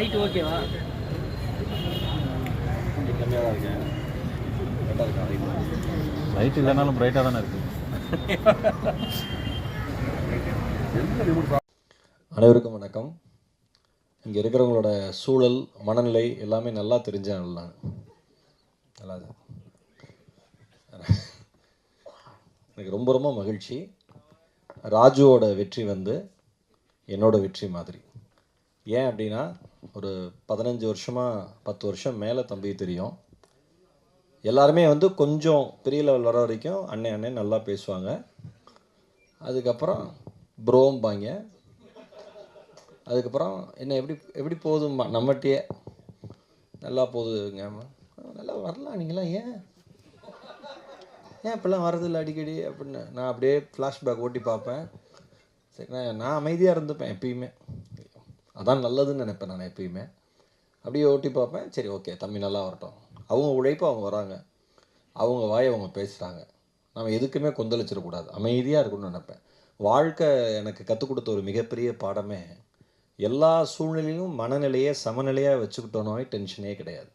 Light ஓகேவா கம்மியாக தான் இருக்கேன். கரெக்டாக இருக்கா? லைட் இல்லைனாலும் பிரைட்டாக தானே இருக்குது அனைவருக்கும் வணக்கம். இங்கே இருக்கிறவங்களோட சூழல் மனநிலை எல்லாமே நல்லா தெரிஞ்ச நல்லா நல்லா. எனக்கு ரொம்ப ரொம்ப மகிழ்ச்சி. ராஜுவோட வெற்றி வந்து என்னோட வெற்றி மாதிரி. ஏன் அப்படின்னா ஒரு பதினஞ்சு வருஷமாக பத்து வருஷம் மேலே தம்பி தெரியும். எல்லாருமே வந்து கொஞ்சம் பெரிய லெவல் வர வரைக்கும் அண்ணன் அண்ணன் நல்லா பேசுவாங்க. அதுக்கப்புறம் ப்ரோம்பாங்க. அதுக்கப்புறம் என்ன எப்படி எப்படி போகுதும்மா? நம்மகிட்டயே. நல்லா போகுதுங்க. நல்லா வரலாம் நீங்களாம் ஏன்? ஏன் இப்படிலாம் வரதில்லை அடிக்கடி அப்படின்னு நான் அப்படியே ஃப்ளாஷ்பேக் ஓட்டி பார்ப்பேன். சரி நான் நான் அமைதியாக இருந்துப்பேன் எப்பயுமே. அதான் நல்லதுன்னு நினைப்பேன் நான் எப்பயுமே. அப்படியே ஓட்டி பார்ப்பேன். சரி ஓகே தம்பி நல்லா வரட்டும். அவங்க உழைப்பு அவங்க வராங்க. அவங்க வாய் அவங்க பேசுகிறாங்க நம்ம எதுக்குமே கொந்தளிச்சிடக்கூடாது அமைதியாக இருக்கணும்னு நினைப்பேன். வாழ்க்கை எனக்கு கற்றுக் கொடுத்த ஒரு மிகப்பெரிய பாடமே எல்லா சூழ்நிலையும் மனநிலையை சமநிலையாக வச்சுக்கிட்டோனோவே டென்ஷனே கிடையாது.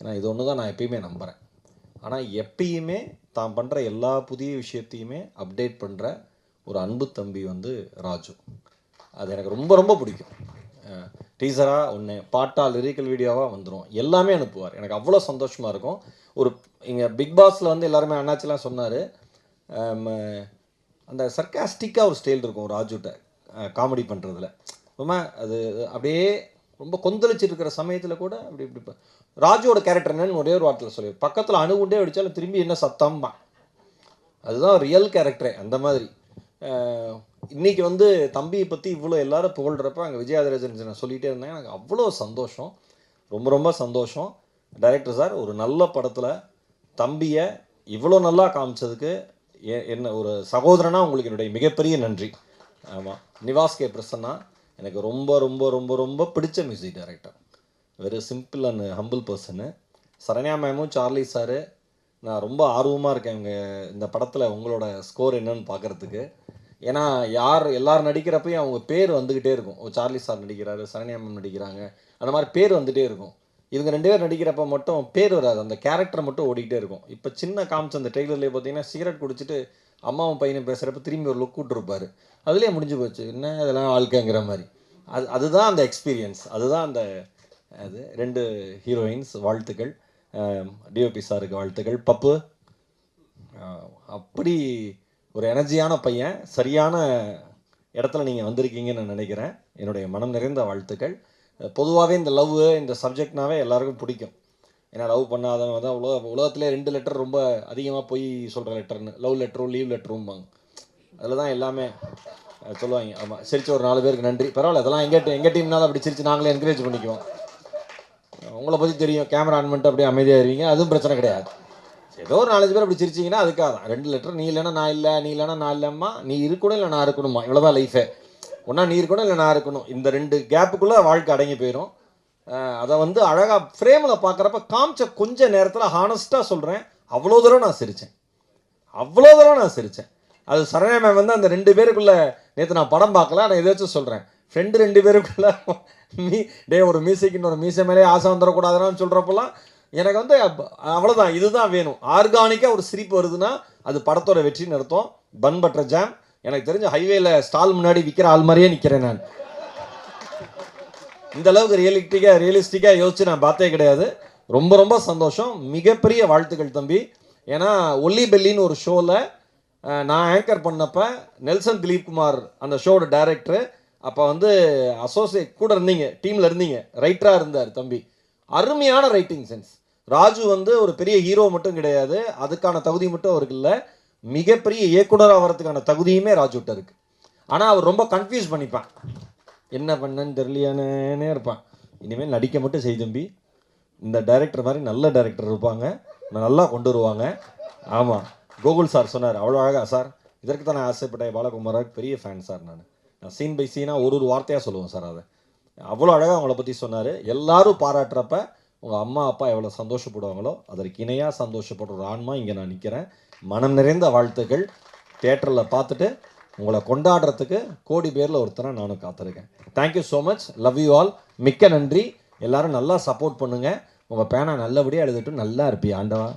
ஏன்னா இது ஒன்று தான் நான் எப்பயுமே நம்புகிறேன் ஆனால் எப்பயுமே தான் பண்ணுற எல்லா புதிய விஷயத்தையுமே அப்டேட் பண்ணுற ஒரு அன்பு தம்பி வந்து ராஜு. அது எனக்கு ரொம்ப ரொம்ப பிடிக்கும். டீசராக ஒன்று பாட்டா லிரிக்கல் வீடியோவாக வந்துடும் எல்லாமே அனுப்புவார். எனக்கு அவ்வளோ சந்தோஷமாக இருக்கும். ஒரு இங்கே பிக் பாஸில் வந்து எல்லாருமே அண்ணாச்சிலாம் சொன்னார். அந்த சர்க்காஸ்டிக்காக ஒரு ஸ்டைல் இருக்கும் ராஜுட்ட காமெடி பண்ணுறதுல ரொம்ப அது அப்படியே ரொம்ப கொந்தளிச்சிருக்கிற சமயத்தில் கூட அப்படி இப்படி ராஜுவோட கேரக்டர் என்னன்னு ஒரே ஒரு வார்த்தையில் சொல்லி பக்கத்தில் அணுகுண்டே அடித்தாலும் திரும்பி என்ன சத்தம்மா அதுதான் ரியல் கேரக்டரே அந்த மாதிரி. இன்றைக்கி வந்து தம்பியை பற்றி இவ்வளோ எல்லாரும் புகழ்கிறப்ப அங்கே விஜயாதராஜன் நான் சொல்லிகிட்டே இருந்தேன். எனக்கு அவ்வளோ சந்தோஷம். ரொம்ப ரொம்ப சந்தோஷம். டைரக்டர் சார் ஒரு நல்ல படத்தில் தம்பியை இவ்வளோ நல்லா காமிச்சதுக்கு என்ன ஒரு சகோதரனாக உங்களுக்கு என்னுடைய மிகப்பெரிய நன்றி. ஆமாம் நிவாஸ் கே. பிரசன்னா எனக்கு ரொம்ப ரொம்ப ரொம்ப ரொம்ப பிடிச்ச music director very simple and humble person Saranya மேமும் Charlie sir நான் ரொம்ப ஆர்வமாக இருக்கேன் இவங்க இந்த படத்தில் உங்களோட ஸ்கோர் என்னன்னு பார்க்கறதுக்கு ஏன்னா யார் எல்லாரும் நடிக்கிறப்பையும் அவங்க பேர் வந்துக்கிட்டே இருக்கும். ஓ சார்லி சார் நடிக்கிறாரு சரண்யா மேம் நடிக்கிறாங்க. அந்த மாதிரி பேர் வந்துகிட்டே இருக்கும். இவங்க ரெண்டு பேர் நடிக்கிறப்ப மட்டும் பேர் வராது. அந்த கேரக்டர் மட்டும் ஓடிக்கிட்டே இருக்கும். இப்போ சின்ன காமிச்ச அந்த ட்ரெய்லர்லேயே பார்த்தீங்கன்னா சிகரெட் குடிச்சிட்டு அம்மாவும் பையனும் பேசுகிறப்ப திரும்பி ஒரு லுக் விட்டுருப்பாரு. அதுலேயே முடிஞ்சு போச்சு. என்ன இதெல்லாம் வாழ்க்கைங்கிற மாதிரி. அது அதுதான் அந்த எக்ஸ்பீரியன்ஸ் அதுதான் அந்த அது ரெண்டு ஹீரோயின்ஸ் வாழ்த்துக்கள். டிஓபி சாருக்கு வாழ்த்துக்கள். பப்பு அப்படி ஒரு எனர்ஜியான பையன் சரியான இடத்துல நீங்கள் வந்திருக்கீங்கன்னு நான் நினைக்கிறேன். என்னுடைய மனம் நிறைந்த வாழ்த்துக்கள். பொதுவாகவே இந்த லவ் இந்த சப்ஜெக்ட்னாவே எல்லாருக்கும் பிடிக்கும். ஏன்னா லவ் பண்ணாதவங்க தான் உலக உலகத்திலே ரெண்டு லெட்டர் ரொம்ப அதிகமாக போய் சொல்கிற லெட்டர்னு. Love லெட்டரும் leave லெட்டரும்பாங்க. அதில் தான் எல்லாமே சொல்லுவாங்க. ஆமாம் சிரிச்ச ஒரு நாலு பேருக்கு நன்றி. பரவாயில்ல அதெல்லாம் எங்கள் எங்கள் டீம்னால அப்படி சிரிச்சு நாங்களே என்கரேஜ் பண்ணிக்குவோம். உங்களை பற்றி தெரியும். கேமரா ஆன் பண்ணிட்டு அப்படியே அமைதியாக இருவீங்க. அதுவும் பிரச்சனை கிடையாது. ஏதோ ஒரு நாலஞ்சு பேர் அப்படி சிரிச்சிங்கன்னா அதுக்காக தான். ரெண்டு லெட்டர் நீ இல்லைன்னா நான் இல்லை நீ இல்லைன்னா நான் இல்லைம்மா நீ இருக்கணும் இல்லை நான் இருக்கணுமா இவ்வளோதான் லைஃபே ஒன்றா நீ இருக்கணும் இல்லை நான் இருக்கணும். இந்த ரெண்டு கேப்புக்குள்ளே வாழ்க்கை அடங்கி போயிடும் அதை வந்து அழகாக ஃப்ரேமில் பார்க்குறப்ப காமிச்ச கொஞ்ச நேரத்தில் ஹானஸ்ட்டாக சொல்கிறேன் அவ்வளோ தூரம் நான் சிரித்தேன் அவ்வளோ தூரம் நான் சிரித்தேன் அது சரண்யா மேம் வந்து அந்த ரெண்டு பேருக்குள்ள நேற்று நான் படம் பார்க்கல. நான் ஏதாச்சும் சொல்கிறேன் ஃப்ரெண்டு ரெண்டு பேருக்குள்ள மீ டே ஒரு மியூசிக்னு ஒரு மீசை மேலே ஆசை வந்துடக்கூடாதுன்னு சொல்கிறப்பெல்லாம் எனக்கு வந்து அவ்வளோதான் இதுதான் வேணும். ஆர்கானிக்காக ஒரு சிரிப்பு வருதுன்னா அது படத்தோட வெற்றின்னு அர்த்தம். பன் பட்டர் ஜாம் எனக்கு தெரிஞ்ச ஹைவேல ஸ்டால் முன்னாடி விற்கிற ஆள் மாதிரியே நிற்கிறேன் நான். இந்த அளவுக்கு ரியலிஸ்டிக்காக ரியலிஸ்டிக்காக யோசிச்சு நான் பார்த்தே கிடையாது. ரொம்ப ரொம்ப சந்தோஷம். மிகப்பெரிய வாழ்த்துக்கள் தம்பி. ஏன்னா ஒல்லி பெல்லின்னு ஒரு ஷோவில் நான் ஆங்கர் பண்ணப்போ நெல்சன் திலீப் குமார் அந்த ஷோட டைரக்டரு அப்போ வந்து அசோசியேட் கூட இருந்தீங்க டீமில் இருந்தீங்க. ரைட்டராக இருந்தார் தம்பி. அருமையான ரைட்டிங் சென்ஸ் ராஜு வந்து ஒரு பெரிய ஹீரோ மட்டும் கிடையாது. அதுக்கான தகுதி மட்டும் அவருக்கு இல்லை. மிகப்பெரிய இயக்குனராக வரதுக்கான தகுதியுமே ராஜுகிட்ட இருக்கு. ஆனால் அவர் ரொம்ப கன்ஃபியூஸ் பண்ணிப்பான். என்ன பண்ணன்னு தெரியலையானே இருப்பான். இனிமேல் நடிக்க மட்டும் செய் தம்பி. இந்த டைரக்டர் மாதிரி நல்ல டைரக்டர் இருப்பாங்க. நல்லா கொண்டு வருவாங்க. ஆமாம் கோகுல் சார் சொன்னார். அவ்வளோ அழகா சார். இதற்கு தான் நான் ஆசைப்பட்டேன். பாலகுமாராவுக்கு பெரிய ஃபேன் சார் நான். நான் சீன் பை சீனாக ஒரு ஒரு வார்த்தையாக சொல்லுவேன் சார் அதை. அவ்வளோ அழகாக அவங்கள பற்றி சொன்னார். எல்லாரும் பாராட்டுறப்ப உங்கள் அம்மா அப்பா எவ்வளோ சந்தோஷப்படுவாங்களோ அதற்கு இணையாக சந்தோஷப்படுற ஒரு ஆன்மா இங்கே நான் நிற்கிறேன் மனம் நிறைந்த வாழ்த்துக்கள். தேட்டரில் பார்த்துட்டு உங்களை கொண்டாடுறதுக்கு கோடி பேரில் ஒருத்தனை நானும் காத்திருக்கேன். Thank you so much love you all மிக்க நன்றி. எல்லாரும் நல்லா சப்போர்ட் பண்ணுங்கள் உங்கள் பேனா நல்லபடியாக எழுதிட்டு நல்லா இருப்பி ஆண்டவா?